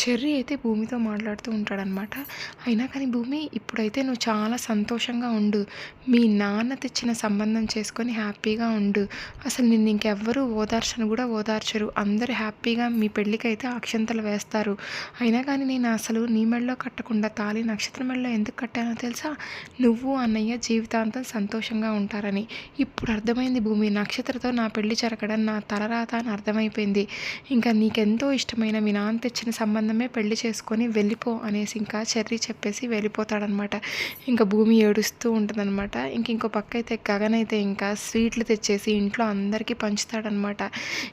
Cherry అయితే భూమితో మాట్లాడుతూ ఉంటాడనమాట అయినా కానీ భూమి ఇప్పుడైతే నువ్వు చాలా సంతోషంగా ఉండు. మీ నాన్న తెచ్చిన సంబంధం చేసుకొని హ్యాపీగా ఉండు. అసలు నిన్ను ఇంకెవ్వరూ ఓదార్చను కూడా ఓదార్చరు. అందరూ హ్యాపీగా మీ పెళ్ళికి అయితే అక్షంతలు వేస్తారు. అయినా కానీ నేను అసలు నీ మెడలో కట్టకుండా తాళి నక్షత్రం మెడలో ఎందుకు కట్టానో తెలుసా? నువ్వు అన్నయ్య జీవితాంతం సంతోషంగా ఉంటారని. ఇప్పుడు అర్థమైంది భూమి నక్షత్రతో నా పెళ్ళి జరగడం నా తలరాత అని అర్థమైపోయింది. ఇంకా నీకెంతో ఇష్టమైన మీ నాన్న తెచ్చిన సంబంధం అందమే పెళ్ళి చేసుకొని వెళ్ళిపో అనేసి ఇంకా చెర్రీ చెప్పేసి వెళ్ళిపోతాడనమాట. ఇంకా భూమి ఏడుస్తూ ఉంటుందన్నమాట ఇంక ఇంకో పక్క అయితే గగన్ అయితే ఇంకా స్వీట్లు తెచ్చేసి ఇంట్లో అందరికీ పంచుతాడనమాట.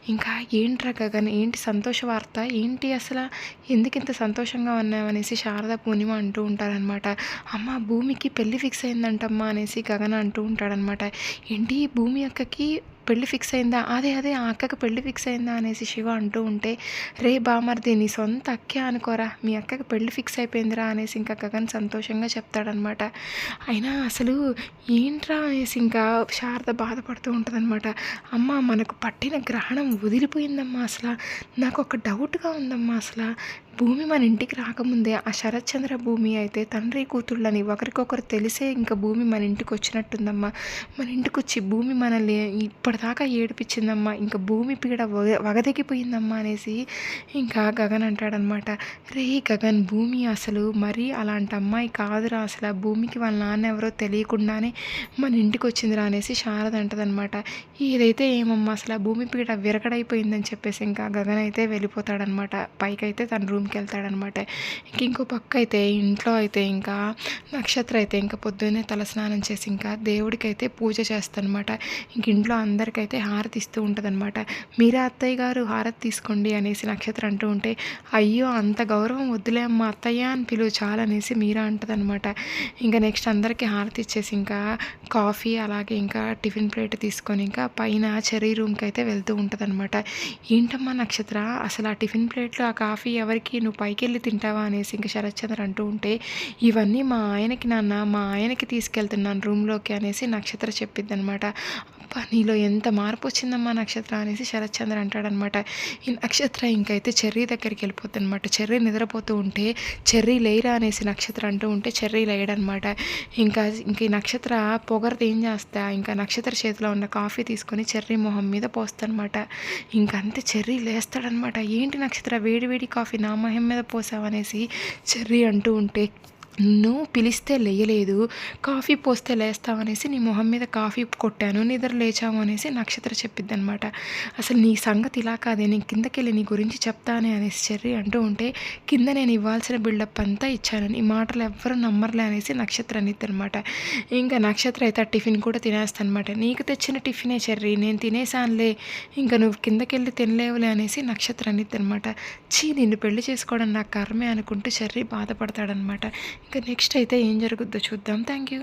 ఇంకా ఏంట్రా గగన్ ఏంటి సంతోష వార్త? ఏంటి అసలు? ఎందుకు ఇంత సంతోషంగా ఉన్నావనేసి శారద పూర్ణిమ అంటూ ఉంటారనమాట అమ్మ భూమికి పెళ్ళి ఫిక్స్ అయిందంటమ్మా అనేసి గగన్ అంటూ ఉంటాడనమాట. ఏంటి భూమి అక్కకి పెళ్ళి ఫిక్స్ అయిందా? అదే అదే ఆ అక్కకి పెళ్ళి ఫిక్స్ అయిందా అనేసి శివ అంటూ ఉంటే రే బామర్ది నీ సొంత అక్కే అనుకోరా మీ అక్కకి పెళ్ళి ఫిక్స్ అయిపోయిందిరా అనేసి ఇంకా గగన్ సంతోషంగా చెప్తాడనమాట. అయినా అసలు ఏంట్రా అనేసి ఇంకా శారద బాధపడుతూ ఉంటుందన్నమాట అమ్మ మనకు పట్టిన గ్రహణం వదిలిపోయిందమ్మా అసలు. నాకు ఒక డౌట్గా ఉందమ్మా అసలు. భూమి మన ఇంటికి రాకముందే ఆ శరత్చంద్ర భూమి అయితే తండ్రి కూతుళ్ళని ఒకరికొకరు తెలిసే ఇంకా భూమి మన ఇంటికి వచ్చినట్టుందమ్మా. మన ఇంటికి వచ్చి భూమి మనల్ని ఇప్పటిదాకా ఏడిపించిందమ్మా. ఇంకా భూమి పీడ వగ వగదగిపోయిందమ్మా అనేసి ఇంకా గగన్ అంటాడనమాట. రే గగన్ భూమి అసలు మరీ అలాంటి అమ్మాయి కాదురా అసలు. ఆ భూమికి వాళ్ళ నాన్న ఎవరో తెలియకుండానే మన ఇంటికి వచ్చిందిరా అనేసి శారద అంటదనమాట. ఏదైతే ఏమమ్మా అసలు ఆ భూమి పీడ విరగడైపోయిందని చెప్పేసి ఇంకా గగన్ అయితే వెళ్ళిపోతాడనమాట. పైకైతే తన రూమ్కి వెళ్తాడనమాట. ఇంక ఇంకో పక్క అయితే ఇంట్లో అయితే ఇంకా నక్షత్ర అయితే ఇంకా పొద్దున్నే తలస్నానం చేసి ఇంకా దేవుడికి అయితే పూజ చేస్తానమాట. ఇంక ఇంట్లో అందరికైతే హారతి ఇస్తూ ఉంటుందన్నమాట. మీరా అత్తయ్య గారు హారతి తీసుకోండి అనేసి నక్షత్రం అంటూ ఉంటే అయ్యో అంత గౌరవం వద్దులే అమ్మ అత్తయ్య అని పిలువు అనేసి మీరా అంటదనమాట ఇంకా నెక్స్ట్ అందరికీ హారతి ఇచ్చేసి ఇంకా కాఫీ అలాగే ఇంకా టిఫిన్ ప్లేట్ తీసుకొని ఇంకా పైన చెరీ రూమ్కి అయితే వెళ్తూ ఉంటుందన్నమాట. ఏంటమ్మా నక్షత్ర అసలు ఆ టిఫిన్ ప్లేట్లో ఆ కాఫీ ఎవరికి? నువ్వు పైకి వెళ్ళి తింటావా? అనేసి ఇంకా శరత్చంద్ర అంటూ ఉంటే ఇవన్నీ మా ఆయనకి నాన్న మా ఆయనకి తీసుకెళ్తున్నాను రూమ్లోకి అనేసి నక్షత్ర చెప్పిద్ది అనమాట అబ్బా నీలో ఎంత మార్పు వచ్చిందమ్మా నక్షత్ర అనేసి శరత్చంద్ర అంటాడనమాట. ఈ నక్షత్ర ఇంకైతే చెర్రీ దగ్గరికి వెళ్ళిపోతుంది అనమాట చెర్రీ నిద్రపోతూ ఉంటే చెర్రీ లేయరా అనేసి నక్షత్ర అంటూ ఉంటే చెర్రీ లేయడనమాట ఇంకా ఇంక ఈ నక్షత్ర పొగరది ఏం చేస్తా? ఇంకా నక్షత్ర చేతిలో ఉన్న కాఫీ తీసుకొని చెర్రీ మొహం మీద పోస్తానమాట ఇంకంతే చెర్రీ లేస్తాడనమాట. ఏంటి నక్షత్ర వేడి వేడి కాఫీ నా మొహం మీద పోసావనేసి చెర్రీ అంటూ ఉంటే నువ్వు పిలిస్తే లేయలేదు. కాఫీ పోస్తే లేస్తావనేసి నీ మొహం మీద కాఫీ కొట్టాను. నిద్ర లేచావు అనేసి నక్షత్ర చెప్పిద్ది అనమాట అసలు నీ సంగతి ఇలా కాదే. నేను కిందకెళ్ళి నీ గురించి చెప్తానే అనేసి చెర్రి అంటూ ఉంటే కింద నేను ఇవ్వాల్సిన బిల్డప్ అంతా ఇచ్చాను. ఈ మాటలు ఎవ్వరు నమ్మర్లే అనేసి నక్షత్ర అనిద్ది అనమాట ఇంకా నక్షత్ర అయితే ఆ టిఫిన్ కూడా తినేస్తాను అనమాట నీకు తెచ్చిన టిఫినే చెర్రి. నేను తినేసానులే ఇంకా నువ్వు కిందకెళ్ళి తినలేవులే అనేసి నక్షత్ర అనిద్ది అనమాట చీ నిన్ను పెళ్ళి చేసుకోవడం నా కర్మే అనుకుంటూ చెర్రి బాధపడతాడనమాట ఇంకా నెక్స్ట్ అయితే ఏం జరుగుద్దో చూద్దాం. Thank you